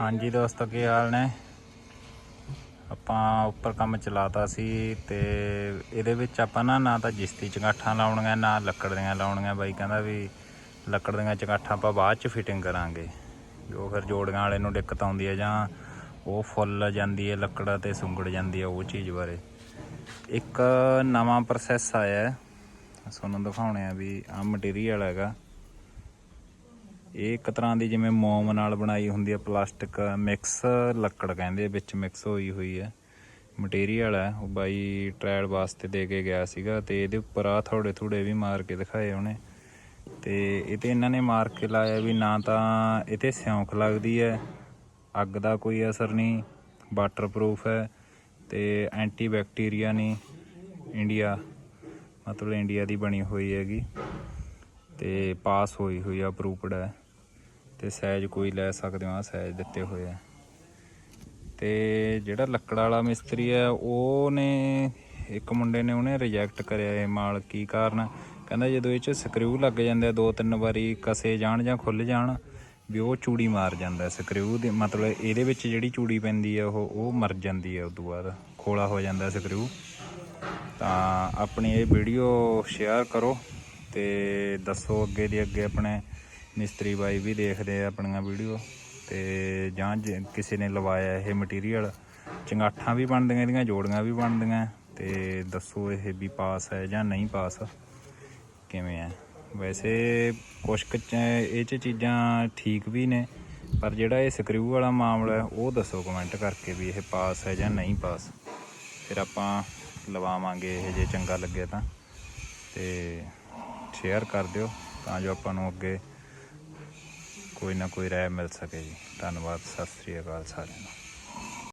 ਹਾਂਜੀ ਦੋਸਤੋ, ਕੀ ਹਾਲ ਨੇ? ਆਪਾਂ ਉੱਪਰ ਕੰਮ ਚਲਾਤਾ ਸੀ ਤੇ ਇਹਦੇ ਵਿੱਚ ਆਪਾਂ ਨਾ ਨਾ ਤਾਂ ਜਿਸਤੀ ਚੰਗਾਠਾਂ ਲਾਉਣੀਆਂ, ਨਾ ਲੱਕੜ ਦੀਆਂ ਲਾਉਣੀਆਂ। ਬਾਈ ਕਹਿੰਦਾ ਵੀ ਲੱਕੜ ਦੀਆਂ ਚੰਗਾਠਾਂ ਆਪਾਂ ਬਾਅਦ ਚ ਫਿਟਿੰਗ ਕਰਾਂਗੇ। ਜੋ ਫਿਰ ਜੋੜੀਆਂ ਵਾਲੇ ਨੂੰ ਦਿੱਕਤ ਆਉਂਦੀ ਹੈ ਜਾਂ ਉਹ ਫੁੱਲ ਜਾਂਦੀ ਹੈ ਲੱਕੜ ਤੇ ਸੁੰਗੜ ਜਾਂਦੀ ਹੈ ਉਹ ਚੀਜ਼ ਬਾਰੇ। ਇੱਕ ਨਵਾਂ ਪ੍ਰੋਸੈਸ ਆਇਆ। ਹੈ ਤੁਹਾਨੂੰ ਦਿਖਾਉਣੇ ਆ ਵੀ ਆ ਮਟੀਰੀਅਲ ਹੈਗਾ। ਇਹ ਇੱਕ ਤਰ੍ਹਾਂ ਦੀ ਜਿਵੇਂ ਮੋਮ ਨਾਲ ਬਣਾਈ ਹੁੰਦੀ ਹੈ ਪਲਾਸਟਿਕ ਮਿਕਸ, ਲੱਕੜ ਕਹਿੰਦੇ ਵਿੱਚ ਮਿਕਸ ਹੋਈ ਹੋਈ ਹੈ ਮਟੀਰੀਅਲ ਹੈ ਉਹ ਬਾਈ ਟ੍ਰਾਇਲ ਵਾਸਤੇ ਦੇ ਕੇ ਗਿਆ ਸੀਗਾ ਤੇ ਇਹਦੇ ਉੱਪਰ ਆ ਥੋੜੇ ਥੋੜੇ ਵੀ ਮਾਰ ਕੇ ਦਿਖਾਏ ਉਹਨੇ। ਤੇ ਇਹ ਤੇ ਇਹਨਾਂ ਨੇ ਮਾਰ ਕੇ ਲਾਇਆ ਵੀ ਨਾ ਤਾਂ ਇਹ ਤੇ ਸਿਉਂਕ ਲੱਗਦੀ ਹੈ ਅੱਗ ਦਾ ਕੋਈ ਅਸਰ ਨਹੀਂ ਵਾਟਰਪ੍ਰੂਫ ਹੈ ਤੇ ਐਂਟੀ ਬੈਕਟੀਰੀਆ ਨਹੀਂ ਇੰਡੀਆ ਮਤਲਬ ਇੰਡੀਆ ਦੀ ਬਣੀ ਹੋਈ ਹੈਗੀ। ਤੇ ਪਾਸ ਹੋਈ ਹੋਈ ਆ ਅਪਰੂਵਡ ਹੈ ਤੇ ਸਾਈਜ਼ ਕੋਈ ਲੈ ਸਕਦੇ ਹੋ ਆ ਸਾਈਜ਼ ਦਿੱਤੇ ਹੋਏ ਆ। ਤੇ ਜਿਹੜਾ ਲੱਕੜ ਵਾਲਾ ਮਿਸਤਰੀ ਆ, ਉਹਨੇ, ਇੱਕ ਮੁੰਡੇ ਨੇ ਉਹਨੇ ਰਿਜੈਕਟ ਕਰਿਆ ਇਹ ਮਾਲ ਕੀ ਕਾਰਨ। ਕਹਿੰਦਾ ਜਦੋਂ ਇਹ ਚ ਸਕਰੂ ਲੱਗ ਜਾਂਦੇ ਆ, ਦੋ ਤਿੰਨ ਵਾਰੀ ਕਸੇ ਜਾਣ ਜਾਂ ਖੁੱਲ ਜਾਣ, ਵੀ ਉਹ ਚੂੜੀ ਮਾਰ ਜਾਂਦਾ ਸਕਰੂ ਦੀ ਮਤਲਬ ਇਹਦੇ ਵਿੱਚ ਜਿਹੜੀ ਚੂੜੀ ਪੈਂਦੀ ਆ, ਉਹ ਉਹ ਮਰ ਜਾਂਦੀ ਹੈ ਉਦੋਂ ਬਾਅਦ। ਖੋਲਾ ਹੋ ਜਾਂਦਾ ਸਕਰੂ ਤਾਂ ਆਪਣੀ ਇਹ ਵੀਡੀਓ ਸ਼ੇਅਰ ਕਰੋ ਤੇ ਦੱਸੋ ਅੱਗੇ ਦੀ ਅੱਗੇ ਆਪਣੇ ਮਿਸਤਰੀ ਬਾਈ ਵੀ ਦੇਖਦੇ ਆ ਆਪਣੀਆਂ ਵੀਡੀਓ ਤੇ ਜਾਂ ਜੇ ਕਿਸੇ ਨੇ ਲਵਾਇਆ ਇਹ ਮਟੀਰੀਅਲ ਚੰਗਾਠਾਂ ਵੀ ਬਣਦੀਆਂ, ਇਹਦੀਆਂ ਜੋੜੀਆਂ ਵੀ ਬਣਦੀਆਂ ਤੇ ਦੱਸੋ ਇਹ ਵੀ ਪਾਸ ਹੈ ਜਾਂ ਨਹੀਂ ਪਾਸ, ਕਿਵੇਂ ਹੈ? ਵੈਸੇ ਕੁਛ ਕੁ ਇਹ ਚ ਚੀਜ਼ਾਂ ਠੀਕ ਵੀ ਨੇ, ਪਰ ਜਿਹੜਾ ਇਹ ਸਕਰੂ ਵਾਲਾ ਮਾਮਲਾ ਹੈ, ਉਹ ਦੱਸੋ ਕਮੈਂਟ ਕਰਕੇ ਵੀ ਇਹ ਪਾਸ ਹੈ ਜਾਂ ਨਹੀਂ ਪਾਸ। ਫਿਰ ਆਪਾਂ ਲਵਾਵਾਂਗੇ ਇਹ ਜੇ ਚੰਗਾ ਲੱਗੇ ਤਾਂ ਤੇ ਸ਼ੇਅਰ ਕਰ ਦਿਓ, ਤਾਂ ਜੋ ਆਪਾਂ ਨੂੰ ਅੱਗੇ ਕੋਈ ਨਾ ਕੋਈ ਰਾਏ ਮਿਲ ਸਕੇ ਜੀ। ਧੰਨਵਾਦ ਸਤਿ ਸ੍ਰੀ ਅਕਾਲ ਸਾਰਿਆਂ ਨੂੰ।